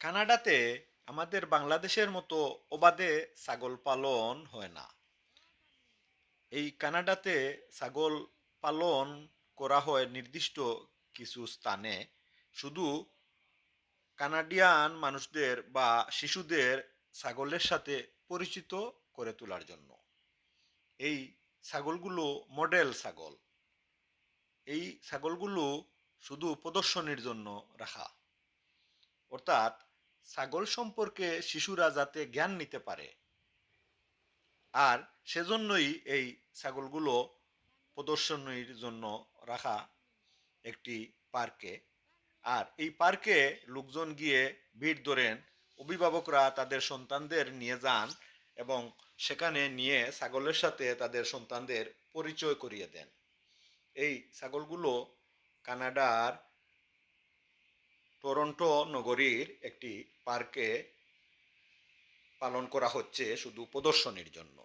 কানাডাতে আমাদের বাংলাদেশের মতো অবাধে ছাগল পালন হয় না। এই কানাডাতে ছাগল পালন করা হয় নির্দিষ্ট কিছু স্থানে। শুধু কানাডিয়ান মানুষদের বা শিশুদের ছাগলের সাথে পরিচিত করে তোলার জন্য। এই ছাগলগুলো মডেল ছাগল। এই ছাগলগুলো শুধু প্রদর্শনীর জন্য রাখা। অর্থাৎ ছাগল সম্পর্কে শিশুরা যাতে জ্ঞান নিতে পারে। আর সেজন্যই এই ছাগলগুলো প্রদর্শনীর জন্য রাখা একটি পার্কে। আর এই পার্কে লোকজন গিয়ে ভিড় ধরেন, অভিভাবকরা তাদের সন্তানদের নিয়ে যান এবং সেখানে নিয়ে ছাগলের সাথে তাদের সন্তানদের পরিচয় করিয়ে দেন। এই ছাগলগুলো কানাডার টরন্টো নগরীর একটি পার্কে পালন করা হচ্ছে শুধু প্রদর্শনীর জন্য।